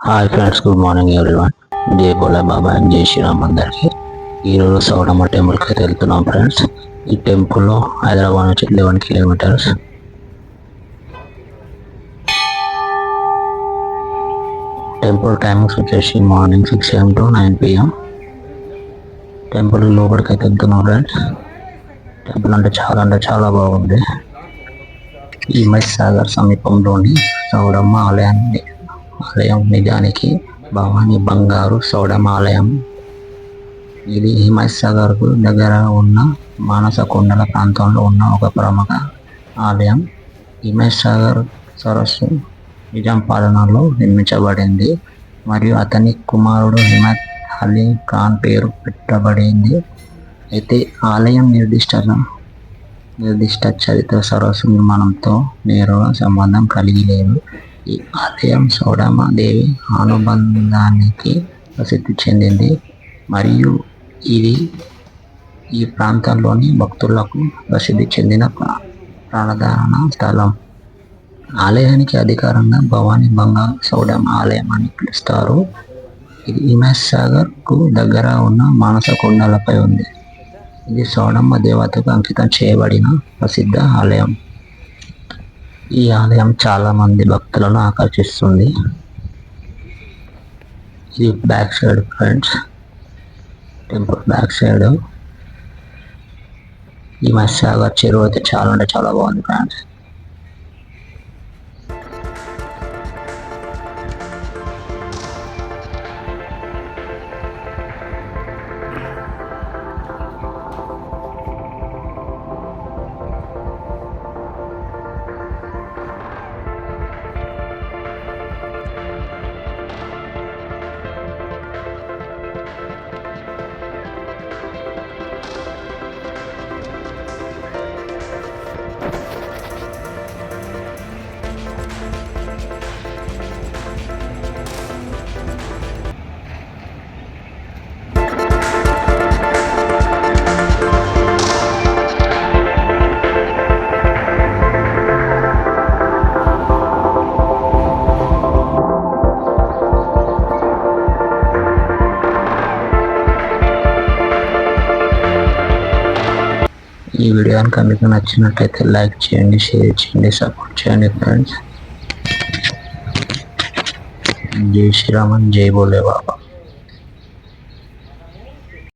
Hi friends good morning everyone జై భోలా బాబా జై శ్రీరామ్ అందరికీ. ఈరోజు సౌడమ్మ టెంపుల్కి అయితే వెళ్తున్నాం ఫ్రెండ్స్ ఈ టెంపుల్లో హైదరాబాద్ నుంచి లెవెన్ కిలోమీటర్స్ టెంపుల్ టైమింగ్స్ వచ్చేసి morning six AM to nine PM temple లోపలికి అయితే వెళ్తున్నాం ఫ్రెండ్స్ టెంపుల్ అంటే చాలా అంటే చాలా బాగుంది. ఈ మై సాగర్ సమీపంలోని సౌడమ్మ ఆలయాన్ని ఆలయం నిజానికి భవానీ బంగారు సౌడమ్మ ఆలయం ఇది హిమసాగర్కు దగ్గర ఉన్న మానస కొండల ప్రాంతంలో ఉన్న ఒక ప్రముఖ ఆలయం. హిమసాగర్ సరస్సు నిజాం పాలనలో నిర్మించబడింది మరియు అతని కుమారుడు హిమత్ అలీ ఖాన్ పేరు పెట్టబడింది. అయితే ఆలయం నిర్దిష్ట నిర్దిష్ట చరిత్ర సరస్సు నిర్మాణంతో నేరుగా సంబంధం కలిగి లేదు. ఈ ఆలయం సౌడమాదేవి అనుబంధానికి ప్రసిద్ధి చెందింది. మరియు ఇది ఈ ప్రాంతంలోని భక్తులకు ప్రసిద్ధి చెందిన ప్రా- ప్రాణదాన స్థలం. ఆలయానికి అధికారంగా భవానీ బంగారు సౌడమ్ ఆలయం అని పిలుస్తారు. ఇది ఇమేష్ సాగర్కు దగ్గర ఉన్న మానస కొండలపై ఉంది. ఇది సౌడమ్మ దేవతకు అంకితం చేయబడిన ప్రసిద్ధ ఆలయం. ఈ ఆలయం చాలా మంది భక్తులను ఆకర్షిస్తుంది. ఇది back side friends. Temple back side. ఈ మత్స్యాగర్ చెరువు అయితే చాలా అంటే చాలా బాగుంది ఫ్రెండ్స్. ఈ వీడియో కనుక మీకు నచ్చినట్లయితే లైక్ చేయండి షేర్ చేయండి సపోర్ట్ చేయండి ఫ్రెండ్స్. జై శ్రీరామన్ జై బోలే బాబా.